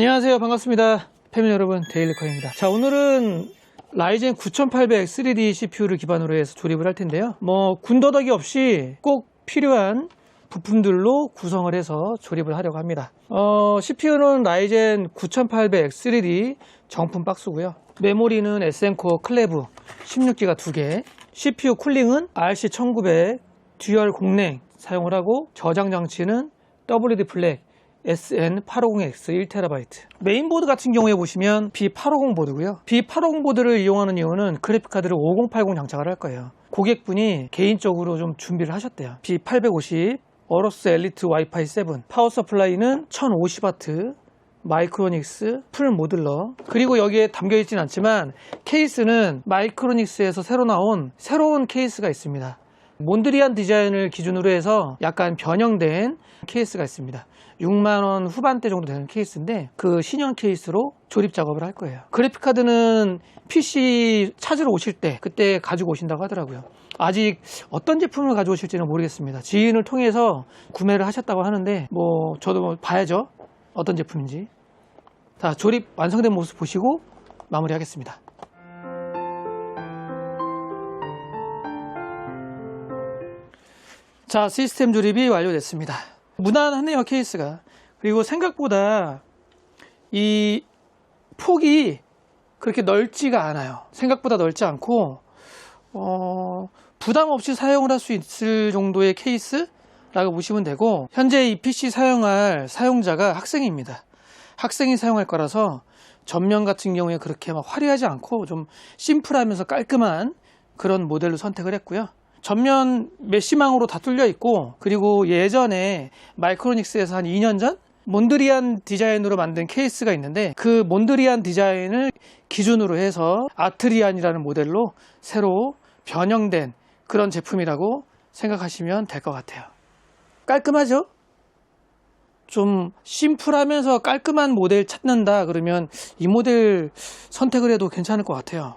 안녕하세요. 반갑습니다. 패밀 여러분, 데일리커입니다. 자, 오늘은 라이젠 9800 3D CPU를 기반으로 해서 조립을 할 텐데요. 뭐, 군더더기 없이 꼭 필요한 부품들로 구성을 해서 조립을 하려고 합니다. 어, CPU는 라이젠 9800 3D 정품 박스고요. 메모리는 에센코어 클레브 16기가 2개, CPU 쿨링은 RC1900 듀얼 공랭 사용을 하고 저장 장치는 WD 플렉 SN850X 1TB. 메인보드 같은 경우에 보시면 B850 보드고요. B850 보드를 이용하는 이유는 그래픽카드를 5080 장착을 할 거예요. 고객분이 개인적으로 좀 준비를 하셨대요. B850 어로스 엘리트 와이파이 7 파워 서플라이는 1050W 마이크로닉스 풀 모듈러 그리고 여기에 담겨 있진 않지만 케이스는 마이크로닉스에서 새로 나온 새로운 케이스가 있습니다. 몬드리안 디자인을 기준으로 해서 약간 변형된 케이스가 있습니다. 6만원 후반대 정도 되는 케이스인데 그 신형 케이스로 조립 작업을 할 거예요. 그래픽카드는 PC 찾으러 오실 때 그때 가지고 오신다고 하더라고요. 아직 어떤 제품을 가져오실지는 모르겠습니다. 지인을 통해서 구매를 하셨다고 하는데 뭐 저도 뭐 봐야죠. 어떤 제품인지. 자, 조립 완성된 모습 보시고 마무리하겠습니다. 자, 시스템 조립이 완료됐습니다. 무난하네요, 케이스가. 그리고 생각보다 이 폭이 그렇게 넓지가 않아요. 생각보다 넓지 않고, 어, 부담 없이 사용을 할 수 있을 정도의 케이스라고 보시면 되고, 현재 이 PC 사용할 사용자가 학생입니다. 학생이 사용할 거라서 전면 같은 경우에 그렇게 막 화려하지 않고 좀 심플하면서 깔끔한 그런 모델로 선택을 했고요. 전면 메시망으로 다 뚫려 있고 그리고 예전에 마이크로닉스에서 한 2년 전 몬드리안 디자인으로 만든 케이스가 있는데 그 몬드리안 디자인을 기준으로 해서 아트리안이라는 모델로 새로 변형된 그런 제품이라고 생각하시면 될 것 같아요. 깔끔하죠? 좀 심플하면서 깔끔한 모델 찾는다 그러면 이 모델 선택을 해도 괜찮을 것 같아요.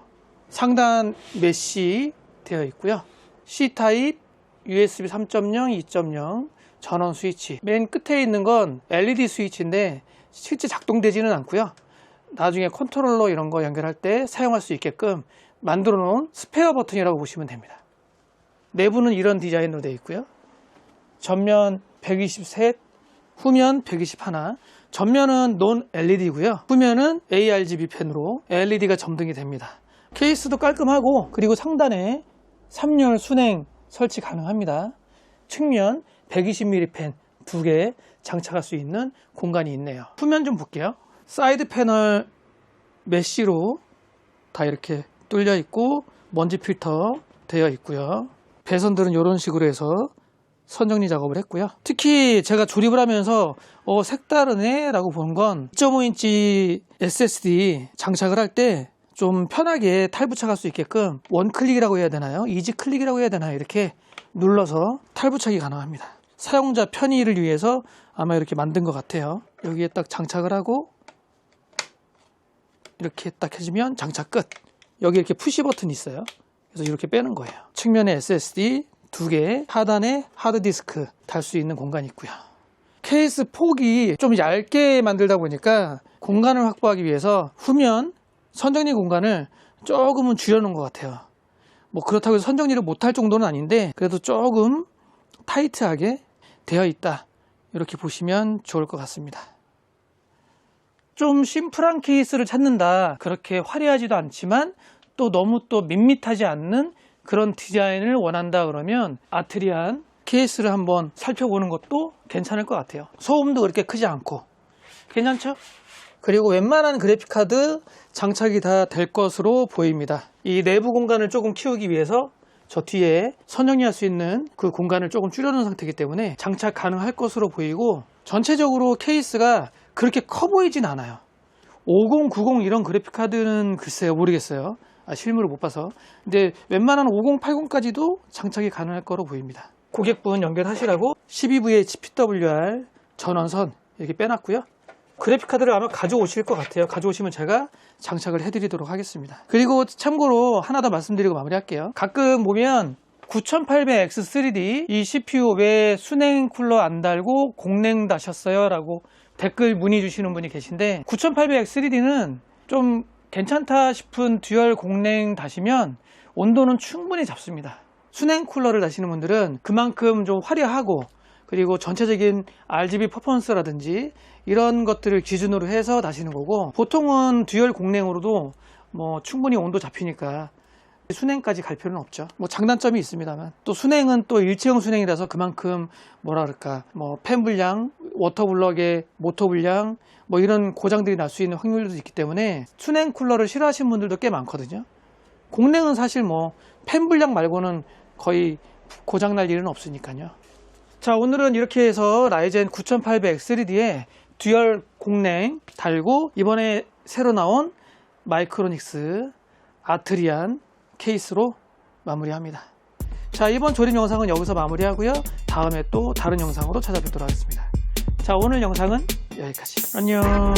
상단 메시 되어 있고요. C타입, USB 3.0, 2.0 전원 스위치. 맨 끝에 있는 건 LED 스위치인데 실제 작동되지는 않고요. 나중에 컨트롤러 이런 거 연결할 때 사용할 수 있게끔 만들어 놓은 스페어 버튼이라고 보시면 됩니다. 내부는 이런 디자인으로 되어 있고요. 전면 123, 후면 121. 전면은 논 LED고요. 후면은 ARGB 펜으로 LED가 점등이 됩니다. 케이스도 깔끔하고 그리고 상단에 3열 순행 설치 가능합니다. 측면 120mm 펜두개 장착할 수 있는 공간이 있네요. 후면 좀 볼게요. 사이드 패널 메쉬로 다 이렇게 뚫려 있고 먼지 필터 되어 있고요. 배선들은 이런 식으로 해서 선정리 작업을 했고요. 특히 제가 조립을 하면서 어, 색다르네 라고 본 건 2.5인치 SSD 장착을 할 때 좀 편하게 탈부착할 수 있게끔 원클릭이라고 해야 되나요? 이지 클릭이라고 해야 되나요? 이렇게 눌러서 탈부착이 가능합니다. 사용자 편의를 위해서 아마 이렇게 만든 것 같아요. 여기에 딱 장착을 하고 이렇게 딱 해주면 장착 끝. 여기 이렇게 푸시 버튼이 있어요. 그래서 이렇게 빼는 거예요. 측면에 SSD 두 개, 하단에 하드디스크 달 수 있는 공간이 있고요. 케이스 폭이 좀 얇게 만들다 보니까 공간을 확보하기 위해서 후면 선정리 공간을 조금은 줄여놓은 것 같아요. 뭐 그렇다고 해서 선정리를 못할 정도는 아닌데 그래도 조금 타이트하게 되어 있다. 이렇게 보시면 좋을 것 같습니다. 좀 심플한 케이스를 찾는다. 그렇게 화려하지도 않지만 또 너무 또 밋밋하지 않는 그런 디자인을 원한다 그러면 아트리안 케이스를 한번 살펴보는 것도 괜찮을 것 같아요. 소음도 그렇게 크지 않고 괜찮죠? 그리고 웬만한 그래픽카드 장착이 다 될 것으로 보입니다. 이 내부 공간을 조금 키우기 위해서 저 뒤에 선정리할 수 있는 그 공간을 조금 줄여놓은 상태이기 때문에 장착 가능할 것으로 보이고 전체적으로 케이스가 그렇게 커 보이진 않아요. 50, 90 이런 그래픽카드는 글쎄요 모르겠어요. 아, 실물을 못 봐서. 근데 웬만한 50, 80까지도 장착이 가능할 거로 보입니다. 고객분 연결하시라고 12VH PWR 전원선 이렇게 빼놨고요. 그래픽 카드를 아마 가져오실 것 같아요. 가져오시면 제가 장착을 해드리도록 하겠습니다. 그리고 참고로 하나 더 말씀드리고 마무리할게요. 가끔 보면 9800X3D 이 CPU 왜 순행 쿨러 안 달고 공냉 다셨어요? 라고 댓글 문의 주시는 분이 계신데 9800X3D는 좀 괜찮다 싶은 듀얼 공랭 다시면 온도는 충분히 잡습니다. 순행 쿨러를 다시는 분들은 그만큼 좀 화려하고 그리고 전체적인 RGB 퍼포먼스라든지 이런 것들을 기준으로 해서 다시는 거고 보통은 듀얼 공랭으로도 뭐 충분히 온도 잡히니까 순행까지 갈 필요는 없죠. 뭐 장단점이 있습니다만 또 순행은 또 일체형 순행이라서 그만큼 뭐라 그럴까 뭐 팬 불량, 워터 블럭의 모터 불량 뭐 이런 고장들이 날 수 있는 확률도 있기 때문에 순행 쿨러를 싫어하시는 분들도 꽤 많거든요. 공랭은 사실 뭐 팬 불량 말고는 거의 고장 날 일은 없으니까요. 자 오늘은 이렇게 해서 라이젠 9800 3D에 듀얼 공랭 달고 이번에 새로 나온 마이크로닉스 아트리안 케이스로 마무리합니다. 자 이번 조립 영상은 여기서 마무리하고요. 다음에 또 다른 영상으로 찾아뵙도록 하겠습니다. 자 오늘 영상은 여기까지. 안녕.